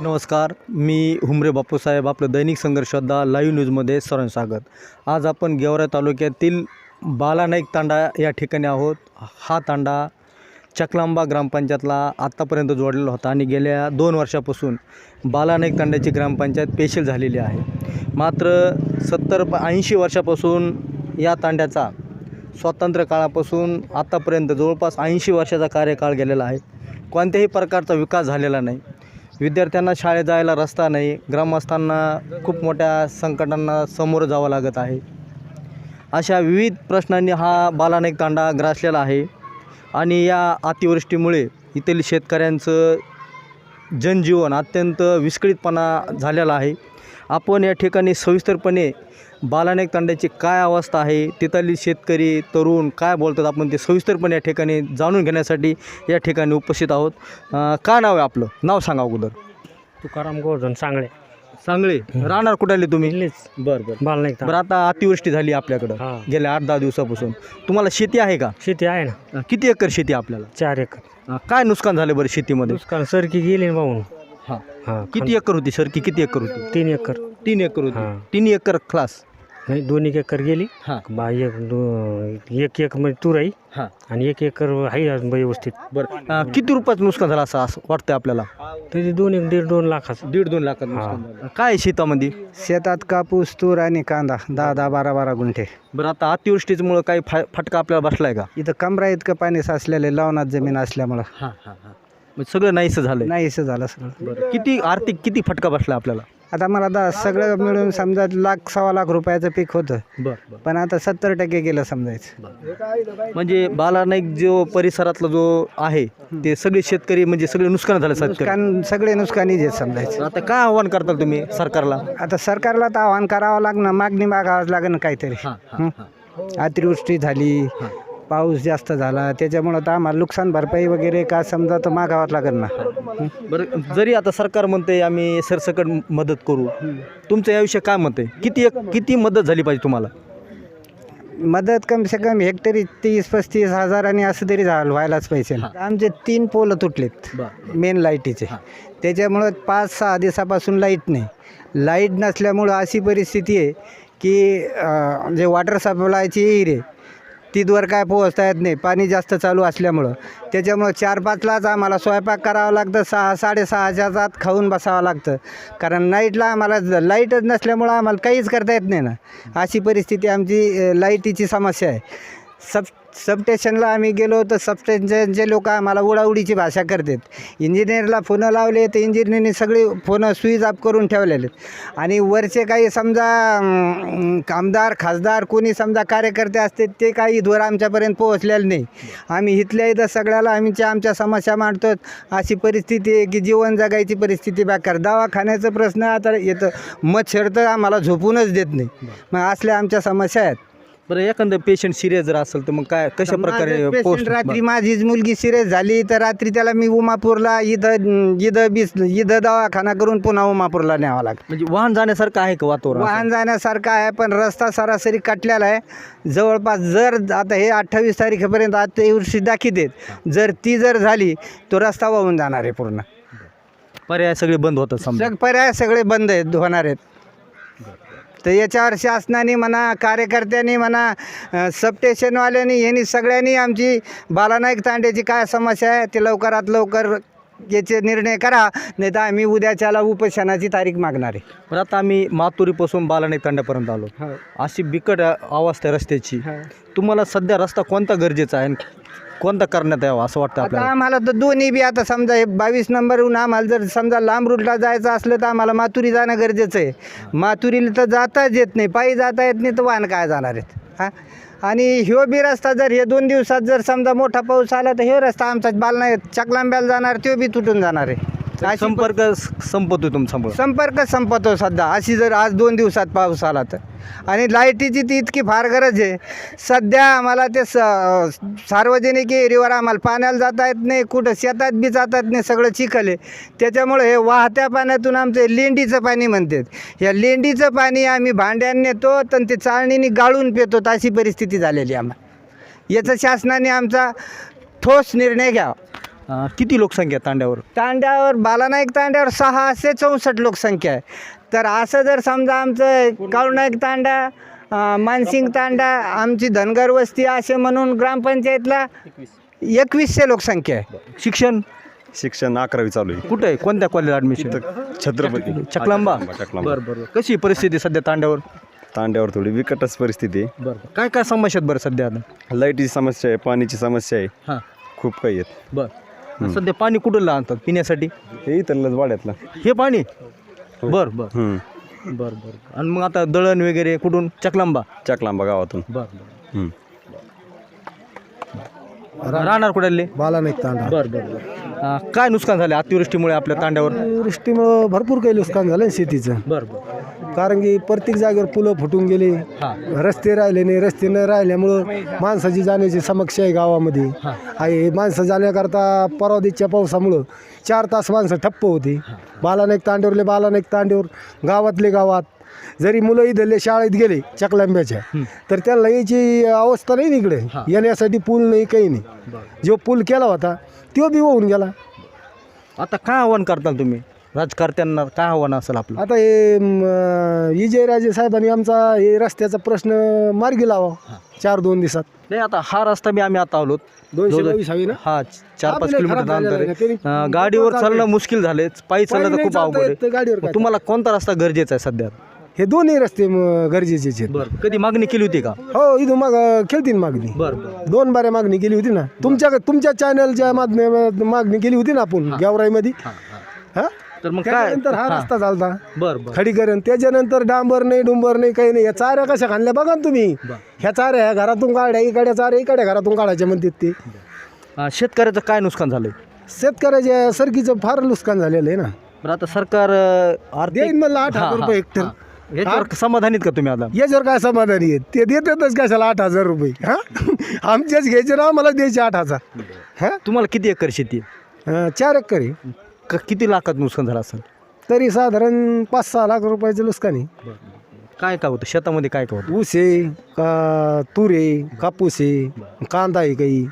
नमस्कार मी हुमरे बापूसाहेब आपलं दैनिक संघर्षदा लाईव्ह न्यूजमध्ये सरण स्वागत. आज आपण गेवरा तालुक्यातील बालानाईक तांडा या ठिकाणी आहोत. हा तांडा चकलांबा ग्रामपंचायतला आत्तापर्यंत जोडलेला होता आणि गेल्या दोन वर्षापासून बालानाईक तांड्याची ग्रामपंचायत पेशील झालेली आहे. मात्र सत्तर ऐंशी वर्षापासून या तांड्याचा स्वातंत्र्य काळापासून आत्तापर्यंत जवळपास ऐंशी वर्षाचा कार्यकाळ गेलेला आहे. कोणत्याही प्रकारचा विकास झालेला नाही. विद्यार्थ्यांना शाळेत जायला रस्ता नाही. ग्रामस्थांना खूप मोठ्या संकटांना सामोरं जावं लागत आहे. अशा विविध प्रश्नांनी हा बालानाईक तांडा ग्रासलेला आहे. आणि या अतिवृष्टीमुळे येथील शेतकऱ्यांचं जनजीवन अत्यंत विस्कळीतपणा झालेला आहे. आपण या ठिकाणी सविस्तरपणे बालानेक तांड्याची काय अवस्था आहे? तिथली शेतकरी तरुण काय बोलतात आपण ते सविस्तरपणे या ठिकाणी जाणून घेण्यासाठी या ठिकाणी उपस्थित आहोत. काय नाव आहे आपलं? नाव सांगा अगोदर. तुकाराम गोवर्धन सांगळे. चांगले राहणार कुठे आले तुम्ही? बरं बरं. बाल नाही बरं आता अतिवृष्टी झाली आपल्याकडं. हा. गेल्या आठ दहा दिवसापासून. तुम्हाला शेती आहे का? शेती आहे ना. अं, किती एकर शेती आहे आपल्याला? चार एकर. अं, काय नुकसान झालं बरं शेतीमध्ये? दुष्काळ सरकी गेली ना वाहून हां. हा किती एकर होती सर की किती एकर होती? तीन एकर. तीन एकर होती. हां. तीन एकर क्लास नाही दोन एक एकर गेली. हां. बा एक दो एक एक म्हणजे तुराई हां. आणि एक एकर आहे अजून व्यवस्थित. बरं. अं, किती रुपयाचं नुकसान झालं असं असं वाटतंय आपल्याला? त्याचे दोन एक दीड दोन लाखाचं. दीड दोन लाखात नुकसान झालं. काय आहे शेतामध्ये? शेतात कापूस तूर आणि कांदा दहा दहा बारा बारा गुंठे. बरं आता अतिवृष्टीमुळं काही फा फटका आपल्याला बसलाय का? इथं कमरा इतकं पाणी साचलेलं लावणात जमीन असल्यामुळं. हां हां हां. म्हणजे सगळं नाहीसं झालंय. नाहीसं झालं सगळं. बरं किती आर्थिक किती फटका बसला आपल्याला? आता मला दा सगळं मिळून समजा लाख सव्वा लाख रुपयाचं पीक होतं. बरं पण आता सत्तर टक्के गेलं समजायचं. म्हणजे बालानाईक जो परिसरातला जो आहे ते सगळे शेतकरी म्हणजे सगळे नुकसान झालं शेतकरी नुकसान सगळे नुकसानी जे समजायचं. आता काय आव्हान करताल तुम्ही सरकारला? आता सरकारला तर आव्हान करावं लागणार मागणी मागावंच लागेल काहीतरी. हां हां हं? अतिवृष्टी झाली पाऊस जास्त झाला त्याच्यामुळं तर आम्हाला नुकसान भरपाई वगैरे का समजा तर मागावंच लागेल ना? बरं जरी आता सरकार म्हणते आम्ही सरसकट मदत करू तुमचं याविषयी काय मत आहे? किती एक किती मदत झाली पाहिजे तुम्हाला? मदत कम से कम हेक्टरी तीस पस्तीस हजारांनी असं तरी झालं व्हायलाच पाहिजे. आमचे तीन पोलं तुटलेत मेन लाईटीचे. त्याच्यामुळं पाच सहा दिवसापासून लाइट नाही. लाइट नसल्यामुळं अशी परिस्थिती आहे की जे वॉटर सप्लायची विहीर तीदवर तिथवर काय पोहोचता येत नाही. पाणी जास्त चालू असल्यामुळं. त्याच्यामुळं चार पाचलाच आम्हाला स्वयंपाक करावा लागतं. सहा साडेसहाच्या आत खाऊन बसावं लागतं. कारण नाईटला आम्हाला लाईटच नसल्यामुळं आम्हाला काहीच करता येत नाही ना. अशी परिस्थिती आमची लाईटीची समस्या आहे. सब सबस्टेशनला आम्ही गेलो तर सबस्टेशनचे लोक आम्हाला उडाउडीची भाषा करतात. इंजिनियरला फोनं लावले तर इंजिनियरने सगळे फोनं स्विच ऑफ करून ठेवलेले. आहेत. आणि वरचे काही समजा कामदार आमदार खासदार कोणी समजा कार्यकर्ते असते ते काही इथवर आमच्यापर्यंत पोहोचलेले नाही. आम्ही इथल्या इथं सगळ्याला आमच्या आमच्या समस्या मांडतो. अशी परिस्थिती आहे की जीवन जगायची परिस्थिती बेकार. दवाखान्याचा प्रश्न आता येतं. मच्छर तर आम्हाला झोपूनच देत नाही. मग असल्या आमच्या समस्या आहेत. बरं एखादं पेशंट सिरियस जर असेल तर मग काय कशा प्रकारे पोस्ट रात्री माझीच मुलगी सिरियस झाली तर रात्री त्याला मी उमापूरला इथं इथं बीस इथं दवाखाना करून पुन्हा उमापूरला न्यावं लागतं. म्हणजे वाहन जाण्यासारखं आहे का वातावरण? वाहन जाण्यासारखा आहे पण रस्ता सरासरी कटलेला आहे. जवळपास जर आता हे अठ्ठावीस तारखेपर्यंत अतिवृष्टी दाखवतेत जर ती जर झाली तो रस्ता वाहून जाणार आहे पूर्ण. पर्याय सगळे बंद होतात समजा. पर्याय सगळे बंद आहेत होणार आहेत. तर याच्यावर शासनाने म्हणा कार्यकर्त्यांनी म्हणा सबस्टेशनवाल्यांनी यांनी सगळ्यांनी आमची बालानाईक तांड्याची काय समस्या आहे ते लवकरात लवकर याचे निर्णय करा नाही तर आम्ही उद्याच्याला उपोषणाची तारीख मागणार आहे. पण आता आम्ही मातुरीपासून बालानेक तांड्यापर्यंत आलो. अशी बिकट अवस्था आहे रस्त्याची. तुम्हाला सध्या रस्ता कोणता गरजेचा आहे कोणता करण्यात यावा असं वाटतं आता आपल्याला? आम्हाला तर दोन्ही बी आता समजा हे बावीस नंबरहून आम्हाला जर समजा लांब रूटला जायचं असलं तर आम्हाला माथुरी जाणं गरजेचं आहे. माथुरीला तर जाताच येत नाही. पायी जाता येत नाही तर वाहन काय जाणार आहेत? हां? आणि ह्यो बी रस्ता जर हे दोन दिवसात जर समजा मोठा पाऊस आला तर ह्यो रस्ता आमचा बाल नाही चकलांब्याला जाणार तो बी तुटून जाणार आहे. अशी संपर्क स- संपतोय तुमचा संपर्क. संपतो सध्या. अशी जर आज दोन दिवसात पाऊस आला तर. आणि लाईटीची ती इतकी फार गरज आहे. सध्या आम्हाला ते स सार्वजनिक एरियावर आम्हाला पाण्याला जाता येत नाही कुठं शेतात बी जाता येत नाही सगळं चिखल आहे. त्याच्यामुळे हे वाहत्या पाण्यातून आमचं लेंडीचं पाणी म्हणतात. या लेंडीचं पाणी आम्ही भांड्यात नेतो तर ते चाळणीने गाळून पितो. अशी परिस्थिती झालेली आम्हाला. याचं शासनाने आमचा ठोस निर्णय घ्यावा. अं, किती लोकसंख्या आहे तांड्यावर? तांड्यावर बालानाईक तांड्यावर सहाशे चौसष्ट लोकसंख्या आहे. तर असं जर समजा आमचं काळूनाईक तांडा अं, मानसिंग तांडा आमची धनगर वस्ती असे म्हणून ग्रामपंचायतला एकवीसशे लोकसंख्या आहे. शिक्षण? शिक्षण अकरावी चालू आहे. कुठं आहे? कोणत्या कॉलेज ॲडमिशन छत्रपती. चकलांबा चकलांबा बरं बरं. कशी परिस्थिती सध्या तांड्यावर? तांड्यावर थोडी विकटच परिस्थिती आहे. बरं काय काय समस्या आहेत बरं सध्या आता? लाईटीची समस्या आहे पाण्याची समस्या आहे. हां. खूप काही आहेत. बरं. सध्या पाणी कुठं आणतात पिण्यासाठी? हे इथलंच वाड्यातलं. हे पाणी? बरं बरं. हम्म. बरं बरं. आणि मग आता दळण वगैरे कुठून? चकलांबा? चकलांबा गावातून. बरं हम्म. राहणार कुठले? बालानाईक तांडा. बरं बरं बरं. काय नुकसान झाले अतिवृष्टीमुळे आपल्या तांड्यावर? वृष्टीमुळं भरपूर काही नुकसान झालं ना शेतीचं. बरं बरं. कारण की प्रत्येक जागेवर पुलं फुटून गेले. रस्ते राहिले नाही रस्ते न राहिल्यामुळं माणसाची जाण्याची समस्या आहे गावामध्ये. आहे माणसं जाण्याकरता परवादीच्या पावसामुळं चार तास माणसं ठप्प होती. बालानाईक तांड्यावरले बालानाईक तांड्यावर गावातले गावात. जरी मुलं इथले शाळेत गेले चकलांब्याच्या तर त्यांना यायची अवस्था नाही इकडे. येण्यासाठी पूल नाही काही नाही. जो पूल केला होता तो बी होऊन गेला. आता काय आव्हान करताल तुम्ही? राजकारत्यांना काय आव्हान असेल आपलं? आता हे म, विजयराजे साहेबांनी आमचा हे रस्त्याचा प्रश्न मार्गी लावा चार दोन दिवसात. नाही आता हा रस्ता बी आम्ही आता आलो दोनशे बावीस हवी ना? हा चार पाच किलोमीटर अंतर. आहे. गाडीवर चालणं मुश्किल झाले पायी चालणं तर खूप अवघड आहे. गाडीवर तुम्हाला कोणता रस्ता गरजेचा आहे सध्या? हे दोन्ही रस्ते म, गरजेचे आहेत. बरं. कधी मागणी केली होती का? हो इथून माग खेळतील मागणी. बरं दोन बारे मागणी केली होती ना. तुमच्या तुमच्या चॅनलच्या माध्यमात मागणी केली होती ना आपण गेवराईमध्ये? हा तर मग काय? त्याच्यानंतर हा रस्ता चालता बरं बरं. खडीकरण. त्याच्यानंतर डांबर नाही डुंबर नाही काही नाही. या चाऱ्या कशा खाल्ल्या बघा ना तुम्ही. ह्या चाऱ्या ह्या घरातून काढ्या इकडे चाऱ्या इकडे घरातून काढायच्या म्हणतात ते. अं, शेतकऱ्याचं काय नुकसान झालंय? शेतकऱ्याच्या सरकीचं फार नुकसान झालेलं आहे ना. बरं आता सरकार अं, आर्थिक देईन म्हणलं आठ हा, हजार हा, रुपये हेक्टर. हा. याच्यावर समाधानीत का तुम्ही आता? याच्यावर काय समाधानी आहेत? ते देतातच कशाला आठ हजार रुपये? हा? आमच्याच घ्यायचे ना आम्हाला द्यायचे आठ हजार. हा? तुम्हाला किती एकर शेती आहे? अं, चार एकर आहे. क- किती लाखात नुकसान झालं असेल? तरी साधारण पाच सहा लाख रुपयाचं नुकसान आहे. काय काय होतं? शेतामध्ये काय काय होतं? ऊस आहे का तूर आहे कापूस आहे कांदा आहे काही.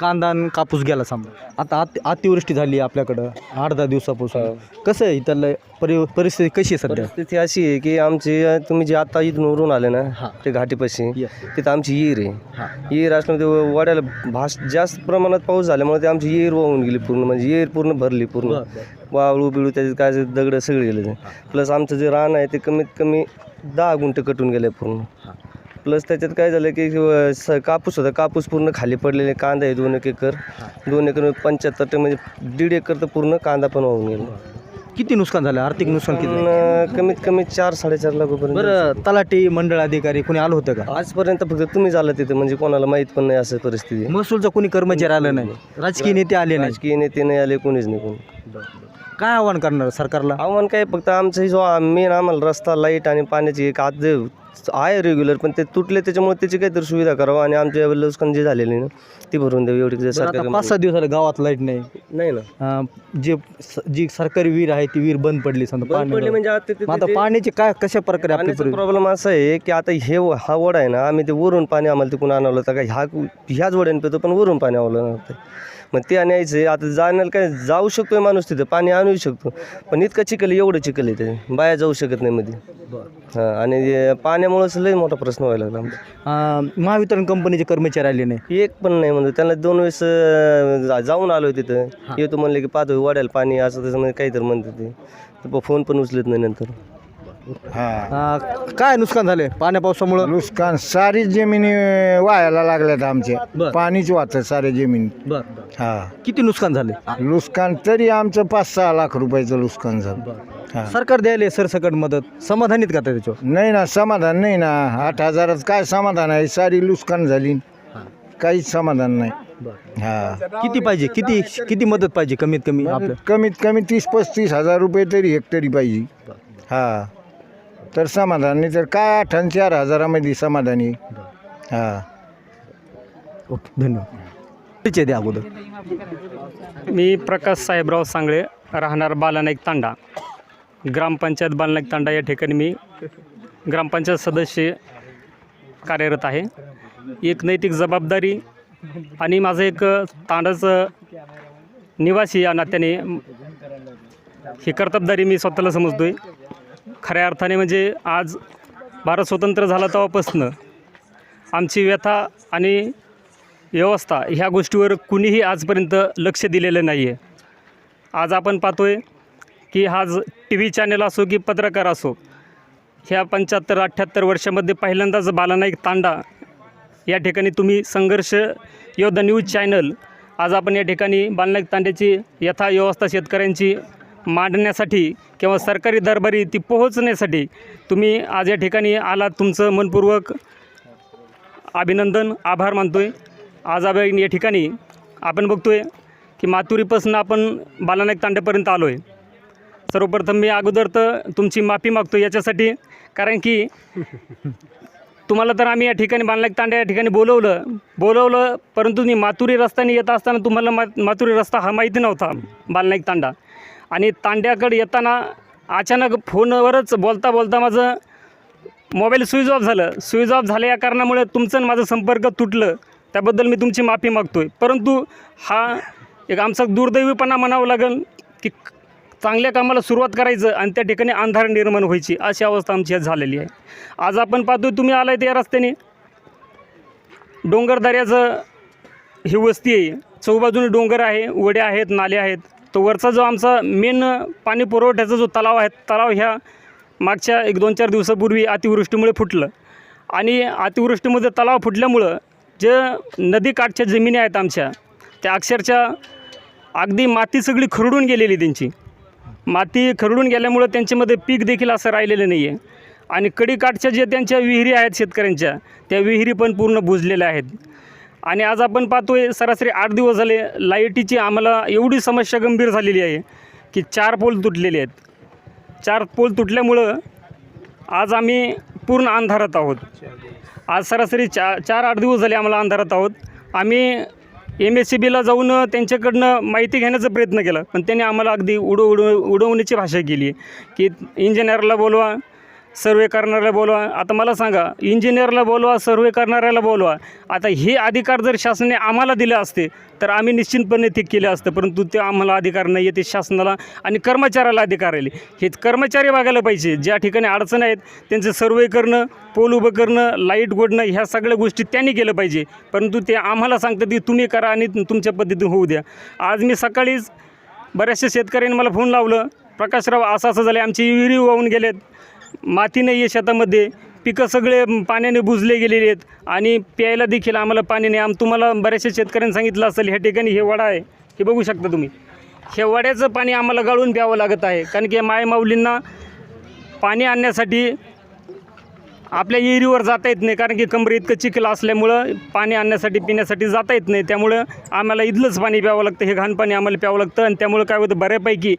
कांदा आणि कापूस गेला समजा. आता अति अतिवृष्टी झाली आपल्याकडं आठ दहा दिवसापासून कसं आहे इथलं परि परिस्थिती कशी आहे सध्या? परिस्थिती अशी आहे की आमची तुम्ही जे आता इथून उरून आले ना ते घाटीपाशी तिथं आमची विहीर आहे. विहीर असल्यामुळे ते वाड्याला भास जास्त प्रमाणात पाऊस झाल्यामुळे ते आमची विहीर वाहून गेली पूर्ण म्हणजे विहीर पूर्ण भरली पूर्ण. वाळू बिळू त्याच्यात काय दगड सगळे गेले प्लस आमचं जे रान आहे ते कमीत कमी दहा गुंठे कटून गेले पूर्ण. प्लस त्याच्यात काय झालं की अं, स कापूस होता. कापूस पूर्ण खाली पडलेले कांदा आहे दोन एक एकर. दोन एकर पंच्याहत्तर टक्के म्हणजे दीड एकर तर पूर्ण कांदा पण वाहून गेला. किती नुकसान झालं? आर्थिक नुकसान किती झालं? पण कमीत कमी चार साडेचार लाखापर्यंत बरं तलाठी मंडळ अधिकारी कोणी आलं होतं का? आजपर्यंत फक्त तुम्ही झालं तिथे म्हणजे कोणाला माहीत पण नाही असं परिस्थिती महसूलचा कोणी कर्मचारी आलं नाही? राजकीय नेते आले नाही? राजकीय नेते नाही आले कोणीच नाही कोणी. काय आव्हान करणार सरकारला? आव्हान काय फक्त आमचं जो मेन आम्हाला रस्ता लाइट आणि पाण्याची एक आज जे आहे रेग्युलर पण ते तुटले त्याच्यामुळे त्याची काहीतरी सुविधा करावं आणि आमच्या नुकसान जे झालेली ना ती भरून द्यावी एवढी सरकार पाच सहा दिवस झाले गावात लाइट नाही. नाही ना. अं, जे जी सरकारी विहीर आहे ती विहीर बंद पडली समजा बंद पडली पाणी म्हणजे आता ते- मग आता ते- पाण्याचे काय कशा प्रकारे आपली पाण्याचा परिस्थिती? प्रॉब्लेम असा आहे की आता हे व- हा वडा आहे ना आम्ही ते वरून पाणी आम्हाला तिकडून आणावं लागतं. का ह्या ह्याच वड्याने पितो पण वरून पाणी आणावं लागतं मग ते आणायचं आता जाण्याला काय जाऊ शकतोय माणूस तिथं पाणी आणू शकतो. पण इतकं चिखल आहे, एवढं चिखल आहे ते. बाया जाऊ शकत नाही मध्ये. हां आणि हे पाण्यामुळंच लई मोठा प्रश्न व्हायला लागला. आमचा. अं, महावितरण कंपनीचे कर्मचारी आले नाही. एक पण नाही म्हणजे त्यांना दोन वेळेस अं, जा- जाऊन आलो तिथं. येतो म्हणले की पाहतो वाढेल पाणी असं तसं म्हणजे काहीतरी म्हणतात ते. तर फोन पण उचलत नाही नंतर. काय नुकसान झाले पाण्या पावसामुळं? नुकसान सारी जमिनी वायाला लागल्यात बर. आमच्या पाणीच वाहतं साऱ्या जमिनी. बरं हा. किती नुकसान झाले? नुकसान तरी आमचं पाच सहा लाख रुपयाचं नुकसान झालं. हा. सरकार द्यायला सरसकट मदत. समाधानीत का त्याच्यावर? नाही ना समाधान नाही ना. आठ हजारात काय समाधान आहे? सारी नुकसान झाली. काहीच समाधान नाही. हा. किती पाहिजे? किती किती मदत पाहिजे कमीत कमी कमीत कमी तीस पस्तीस हजार रुपये तरी हेक्टरी पाहिजे. हा. तर समाधान नाही तर काय आठ आणि चार हजारामध्ये समाधानी. हा. ओके धन्यवाद. परिचय द्या अगोदर? मी प्रकाश साहेबराव सांगळे राहणार बालानाईक तांडा. ग्रामपंचायत बालानाईक तांडा या ठिकाणी मी ग्रामपंचायत सदस्य कार्यरत आहे. एक नैतिक जबाबदारी आणि माझं एक तांडाचं निवासी या नात्याने ही कर्तबदारी मी स्वतःला समजतोय. खऱ्या अर्थाने म्हणजे आज भारत स्वतंत्र झाला तेव्हापासनं आमची व्यथा आणि व्यवस्था ह्या गोष्टीवर कुणीही आजपर्यंत लक्ष दिलेलं नाही आहे आज आपण पाहतो आहे की आज टी व्ही चॅनल असो की पत्रकार असो ह्या पंच्याहत्तर अठ्ठ्याहत्तर वर्षामध्ये पहिल्यांदाच बालानाईक तांडा या ठिकाणी तुम्ही संघर्ष योद्धा न्यूज चॅनल आज आपण या ठिकाणी बालनाईक तांड्याची यथा व्यवस्था शेतकऱ्यांची मांडण्यासाठी किंवा सरकारी दरबारी ती पोहोचण्यासाठी तुम्ही आज या ठिकाणी आलात. तुमचं मनपूर्वक अभिनंदन आभार मानतो आहे आज आपण या ठिकाणी आपण बघतो आहे की मातुरीपासून आपण बालानायक तांड्यापर्यंत आलो आहे सर्वप्रथम मी अगोदर तर तुमची माफी मागतो याच्यासाठी कारण की तुम्हाला तर आम्ही या ठिकाणी बालनायक तांड्या या ठिकाणी बोलवलं बोलवलं परंतु मी मातुरी रस्त्याने येत असताना तुम्हाला मा मातुरी रस्ता हा माहिती नव्हता बालनायक तांडा. आणि तांड्याकडे येताना अचानक फोनवरच बोलता बोलता माझं मोबाईल स्विच ऑफ झालं. स्विच ऑफ झालं या कारणामुळे तुमचं आणि माझं संपर्क तुटलं. त्याबद्दल मी तुमची माफी मागतो आहे परंतु हा एक आमचा दुर्दैवीपणा म्हणावं लागेल की चांगल्या कामाला सुरुवात करायचं आणि त्या ठिकाणी अंधार निर्माण व्हायची अशी अवस्था आमची आज झालेली आहे. आज आपण पाहतो तुम्ही आलाय त्या रस्त्याने. डोंगरदऱ्याचं ही वस्ती आहे. चौबाजूने डोंगर आहे वडे आहेत नाले आहेत. तो वरचा जो आमचा मेन पाणी पुरवठ्याचा जो तलाव आहे तलाव ह्या मागच्या एक दोन चार दिवसापूर्वी अतिवृष्टीमुळे फुटलं. आणि अतिवृष्टीमध्ये तलाव फुटल्यामुळं जे नदीकाठच्या जमिनी आहेत आमच्या त्या अक्षरशः अगदी माती सगळी खरडून गेलेली त्यांची. माती खरडून गेल्यामुळं त्यांच्यामध्ये पीक देखील असं राहिलेलं नाही आहे आणि कडीकाठच्या ज्या त्यांच्या विहिरी आहेत शेतकऱ्यांच्या त्या विहिरी पण पूर्ण बुजलेल्या आहेत. आणि आज आपण पाहतोय सरासरी आठ दिवस झाले लाईटीची आम्हाला एवढी समस्या गंभीर झालेली आहे की चार पोल तुटलेले आहेत. चार पोल तुटल्यामुळं आज आम्ही पूर्ण अंधारात आहोत. आज सरासरी चा चार आठ दिवस झाले आम्हाला अंधारात आहोत. आम्ही एम एस सी बीला जाऊन त्यांच्याकडनं माहिती घेण्याचा प्रयत्न केला पण त्यांनी आम्हाला अगदी उडव उडव उडवण्याची भाषा केली की इंजिनियरला बोलवा सर्वे करणाऱ्याला बोलवा. आता मला सांगा इंजिनियरला बोलवा सर्वे करणाऱ्याला बोलवा. आता हे अधिकार जर शासनाने आम्हाला दिले असते तर आम्ही निश्चितपणे ते केले असतं परंतु ते आम्हाला अधिकार नाही आहे ते शासनाला आणि कर्मचाऱ्याला अधिकार आले हे कर्मचारी बघायला पाहिजे ज्या ठिकाणी अडचण आहेत त्यांचं सर्वे करणं पोल उभं करणं लाइट गोडणं ह्या सगळ्या गोष्टी त्यांनी केलं पाहिजे. परंतु ते आम्हाला सांगतात की तुम्ही करा आणि तुमच्या पद्धतीने होऊ द्या. आज मी सकाळीच बऱ्याचशा शेतकऱ्यांनी मला फोन लावलं प्रकाशराव असं असं झालं आमची विहिरी वाहून गेलेत. माती नाही आहे शेतामध्ये. पिकं सगळे पाण्याने बुजले गेलेले आहेत आणि प्यायला देखील आम्हाला पाणी नाही. आम तुम्हाला बऱ्याचशा शेतकऱ्यांनी सांगितलं असेल ह्या ठिकाणी हे वडा आहे. हे बघू शकता तुम्ही. हे वड्याचं पाणी आम्हाला गाळून प्यावं लागत आहे. कारण की मायमाऊलींना पाणी आणण्यासाठी आपल्या एरीवर जाता येत नाही. कारण की कमरे इतकं चिखल असल्यामुळं पाणी आणण्यासाठी पिण्यासाठी जाता येत नाही. त्यामुळं आम्हाला इथलंच पाणी प्यावं लागतं. हे घाण पाणी आम्हाला प्यावं लागतं. आणि त्यामुळं काय होतं? बऱ्यापैकी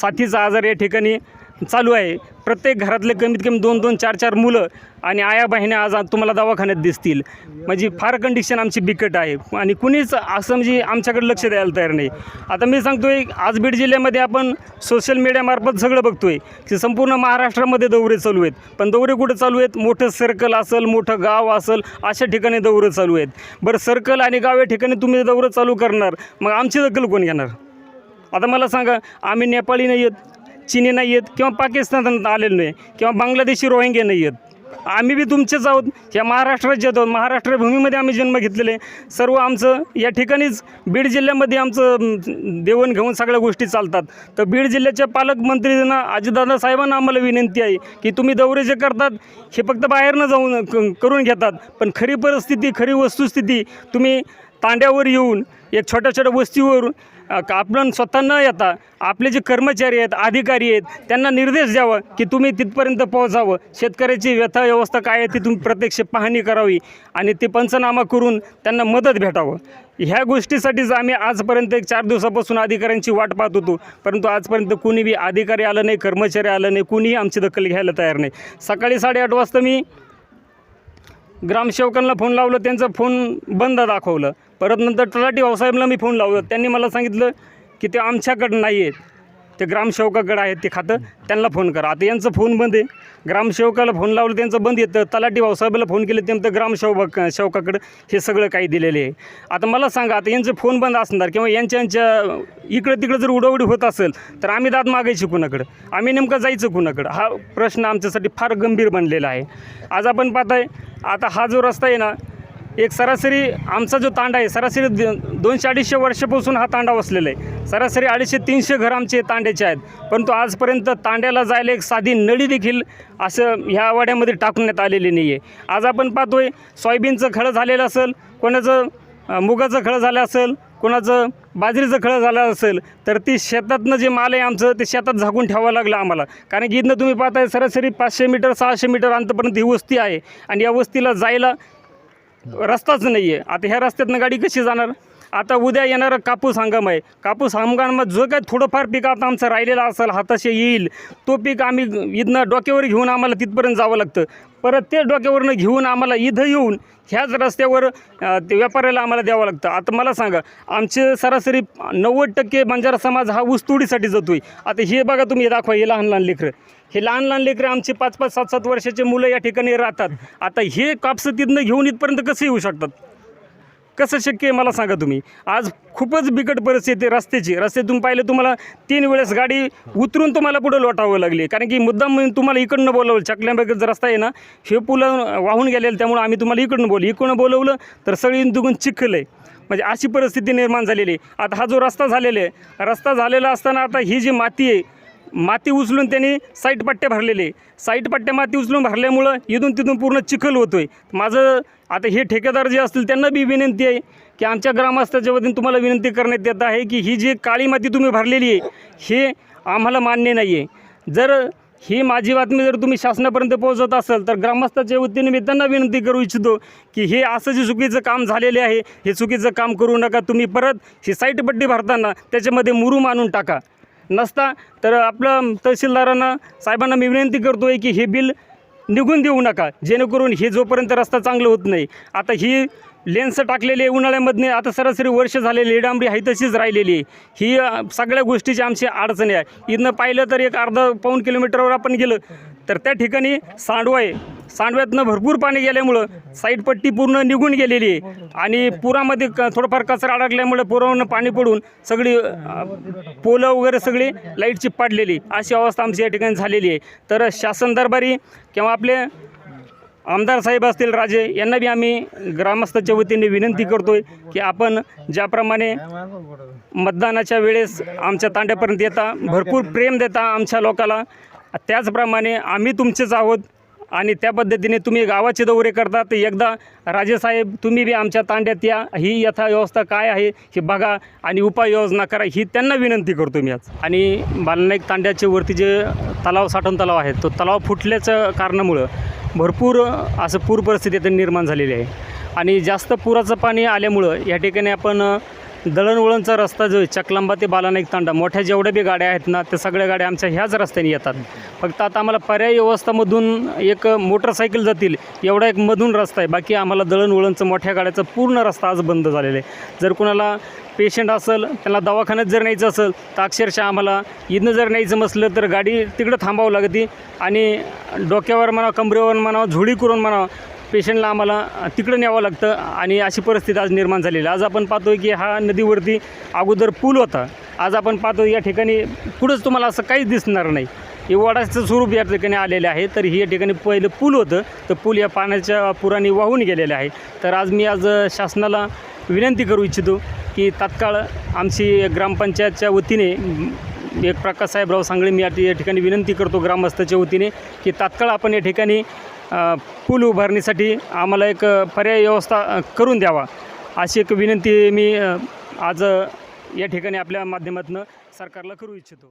साथीचा आजार या ठिकाणी चालू आहे. प्रत्येक घरातले कमीत कमी दोन दोन चार चार मुलं आणि आया बहिण्या आज तुम्हाला दवाखान्यात दिसतील. म्हणजे फार कंडिशन आमची बिकट आहे. आणि कुणीच असं म्हणजे आमच्याकडे लक्ष द्यायला तयार नाही. आता मी सांगतोय आज बीड जिल्ह्यामध्ये आपण सोशल मीडियामार्फत सगळं बघतोय की संपूर्ण महाराष्ट्रामध्ये दौरे चालू आहेत. पण दौरे कुठं चालू आहेत? मोठं सर्कल असेल मोठं गाव असेल अशा ठिकाणी दौरे चालू आहेत. बरं सर्कल आणि गाव या ठिकाणी तुम्ही दौरं चालू करणार. मग आमची दखल कोण घेणार? आता मला सांगा आम्ही नेपाळी नाही आहेत. चिनी नाही आहेत किंवा पाकिस्तानात आलेलो नाही किंवा बांगलादेशी रोहिंगे नाही आहेत आम्ही बी तुमचेच आहोत. या महाराष्ट्र राज्यात आहोत. महाराष्ट्र भूमीमध्ये आम्ही जन्म घेतलेले सर्व आमचं या ठिकाणीच बीड जिल्ह्यामध्ये आमचं देवण घेऊन सगळ्या गोष्टी चालतात. तर बीड जिल्ह्याच्या पालकमंत्रींना अजितदादा साहेबांना आम्हाला विनंती आहे की तुम्ही दौरे जे करतात हे फक्त बाहेरनं जाऊन क- करून घेतात. पण खरी परिस्थिती खरी वस्तुस्थिती तुम्ही तांड्यावर येऊन एक छोट्या छोट्या वस्तीवर आपण स्वतः न येता आपले जे कर्मचारी आहेत अधिकारी आहेत त्यांना निर्देश द्यावा की तुम्ही तिथपर्यंत पोहोचावं. शेतकऱ्याची व्यथा व्यवस्था काय आहे ती तुम्ही प्रत्यक्ष पाहणी करावी आणि ते पंचनामा करून त्यांना मदत भेटावं. ह्या गोष्टीसाठीच आम्ही आजपर्यंत एक चार दिवसापासून अधिकाऱ्यांची वाट पाहत होतो. परंतु आजपर्यंत कुणीबी अधिकारी आलं नाही कर्मचारी आलं नाही कुणीही आमची दखल घ्यायला तयार नाही. सकाळी साडेआठ वाजता मी ग्रामसेवकांना फोन लावलं त्यांचा फोन बंद दाखवलं. परत नंतर तलाठी भाऊसाहेबला मी फोन लावलं. त्यांनी मला सांगितलं की ते आमच्याकडं नाही आहेत ते ग्रामसेवकाकडं आहेत ते खातं. त्यांना फोन करा. आता यांचं फोन बंद आहे. ग्रामसेवकाला फोन लावलं त्यांचं बंद येतं. तलाठी भाऊसाहेबाला फोन केले त्यानंतर ग्रामसेवक सेवकाकडं हे सगळं काही दिलेले आहे. आता मला सांगा आता यांचं फोन बंद असणार किंवा यांच्या यांच्या इकडं तिकडं जर उडवडी होत असेल तर आम्ही दाद मागायची कुणाकडं? आम्ही नेमकं जायचं कुणाकडं? हा प्रश्न आमच्यासाठी फार गंभीर बनलेला आहे. आज आपण पाहताय आता हा जो रस्ता आहे ना एक सरासरी आमचा जो तांडा आहे सरासरी द- दोनशे अडीचशे वर्षापासून हा तांडा वसलेला आहे. सरासरी अडीचशे तीनशे घर आमचे तांड्याचे आहेत. परंतु आजपर्यंत तांड्याला जायला एक साधी नळी देखील असं ह्या वाड्यामध्ये टाकण्यात आलेली नाही आहे आज आपण पाहतोय सोयाबीनचं खळं झालेलं असेल कोणाचं मुगाचं खळं झालं असेल कोणाचं बाजरीचं खळं झालं असेल तर ती शेतातनं जे माल आहे आमचं ते शेतात झाकून ठेवावं लागलं आम्हाला. कारण की इथनं तुम्ही पाहताय सरासरी पाचशे मीटर सहाशे मीटर अंतपर्यंत ही वस्ती आहे. आणि या वस्तीला जायला रस्ताच नाही आहे आता ह्या रस्त्यातनं गाडी कशी जाणार? आता उद्या येणारा कापूस हंगाम आहे. कापूस हंगामात जो काय थोडंफार पीक आता आमचं राहिलेलं असेल हाताशी येईल तो पीक आम्ही इथनं डोक्यावर घेऊन आम्हाला तिथपर्यंत जावं लागतं. परत ते डोक्यावरनं घेऊन आम्हाला इथं येऊन ह्याच रस्त्यावर ते व्यापाऱ्याला आम्हाला द्यावं लागतं. आता मला सांगा आमचे सरासरी नव्वद टक्के बंजारा समाज हा ऊसतोडीसाठी जातो आहे आता हे बघा तुम्ही दाखवा हे लहान लहान लेकरं. हे लहान लहान लेकरं आमची पाच पाच सात सात वर्षाचे मुलं या ठिकाणी राहतात. आता हे कापसं तिथनं घेऊन इथपर्यंत कसे येऊ शकतात? कसं शक्य आहे मला सांगा तुम्ही. आज खूपच बिकट परिस्थिती आहे रस्त्याची. रस्त्यातून पाहिलं तुम्हाला तीन वेळेस गाडी उतरून तुम्हाला पुढं लोटावं लागली. कारण की मुद्दाम म्हणून तुम्हाला इकडनं बोलावलं. चकल्याबागेचा रस्ता आहे ना हे पुलं वाहून गेलेलं त्यामुळे आम्ही तुम्हाला इकडनं बोलू. इकडनं बोलवलं तर सगळी दुगून चिखल आहे म्हणजे अशी परिस्थिती निर्माण झालेली आहे. आता हा जो रस्ता झालेला आहे रस्ता झालेला असताना आता ही जी माती आहे माती उचलून त्यांनी साईट पट्ट्या भरलेले. साईट पट्ट्या माती उचलून भरल्यामुळं इथून तिथून पूर्ण चिखल होतो आहे माझं आता हे ठेकेदार जे असतील त्यांना बी विनंती आहे की आमच्या ग्रामस्थाच्या वतीने तुम्हाला विनंती करण्यात येत आहे की ही जी काळी माती तुम्ही भरलेली आहे हे आम्हाला मान्य नाही आहे जर ही माझी बातमी जर तुम्ही शासनापर्यंत पोहोचवत असाल तर ग्रामस्थाच्या वतीने मी त्यांना विनंती करू इच्छितो की हे असं जे चुकीचं काम झालेले आहे हे चुकीचं काम करू नका. तुम्ही परत ही साईट पट्टी भरताना त्याच्यामध्ये मुरूम आणून टाका. नसता. तर आपलं तहसीलदारांना साहेबांना मी विनंती करतो आहे की हे बिल निघून देऊ नका. जेणेकरून हे जोपर्यंत रस्ता चांगलं होत नाही आता ही लेन्स टाकलेली आहे उन्हाळ्यामधने आता सरासरी वर्ष झालेली डांबरी आहे तशीच राहिलेली आहे. ही सगळ्या गोष्टीची आमची अडचणी आहे. इथनं पाहिलं तर एक अर्धा पाऊण किलोमीटरवर आपण गेलं तर त्या ठिकाणी सांडवा आहे. सांडव्यातनं भरपूर पाणी गेल्यामुळं साईडपट्टी पूर्ण निघून गेलेली आहे आणि पुरामध्ये क थोडंफार कचरा अडकल्यामुळे पुरावरनं पाणी पडून सगळी पोलं वगैरे सगळी लाईटची पाडलेली अशी अवस्था आमची या ठिकाणी झालेली आहे. तर शासन दरबारी किंवा आपले आमदार साहेब असतील राजे यांना बी आम्ही ग्रामस्थाच्या वतीने विनंती करतो आहे की आपण ज्याप्रमाणे मतदानाच्या वेळेस आमच्या तांड्यापर्यंत येता भरपूर प्रेम देता आमच्या लोकाला. त्याचप्रमाणे आम्ही तुमचेच आहोत. आणि त्या पद्धतीने तुम्ही गावाचे दौरे करता तर एकदा राजेसाहेब तुम्ही बी आमच्या तांड्यात या. ही यथाव्यवस्था काय आहे हे बघा आणि उपाययोजना करा ही त्यांना विनंती करतो मी आज. आणि बालनाईक तांड्याचे वरती जे तलाव साठवण तलाव आहे तो तलाव फुटल्याचं कारणामुळं भरपूर असं पूर परिस्थिती निर्माण झालेली आहे. आणि जास्त पुराचं पाणी आल्यामुळं या ठिकाणी आपण दळणवळणचा रस्ता जो आहे चकलांबा ते बालानाईक तांडा मोठ्या जेवढ्या बी गाड्या आहेत ना त्या सगळ्या गाड्या आमच्या ह्याच रस्त्याने येतात. फक्त आता आम्हाला पर्यायी व्यवस्थामधून एक मोटरसायकल जातील एवढा एक मधून रस्ता आहे. बाकी आम्हाला दळणवळणचं मोठ्या गाड्याचा पूर्ण रस्ता आज बंद झालेला आहे. जर कोणाला पेशंट असेल त्यांना दवाखान्यात जर न्यायचं असेल तर अक्षरशः आम्हाला इथनं जर न्यायचं नसलं तर गाडी तिकडं थांबावं लागते. आणि डोक्यावर म्हणा कमरेवर म्हणावं झोळी करून म्हणावं पेशंटला आम्हाला तिकडं न्यावं लागतं आणि अशी परिस्थिती आज निर्माण झालेली आहे. आज आपण पाहतोय की हा नदीवरती अगोदर पूल होता. आज आपण पाहतो या ठिकाणी पुढंच तुम्हाला असं काहीच दिसणार नाही. हे वडाचं स्वरूप या ठिकाणी आलेलं आहे. तर हे या ठिकाणी पहिलं पूल होतं. तर पूल या पाण्याच्या पुराने वाहून गेलेलं आहे. तर आज मी आज शासनाला विनंती करू इच्छितो की तात्काळ आमची ग्रामपंचायतच्या वतीने एक प्रकाश साहेबराव सांगळे मी या या ठिकाणी विनंती करतो ग्रामस्थाच्या वतीने की तात्काळ आपण या ठिकाणी पूल उभारणीसाठी आम्हाला एक पर्याय व्यवस्था करून द्यावा. अशी एक विनंती मी आज या ठिकाणी आपल्या माध्यमातून सरकारला करू इच्छितो.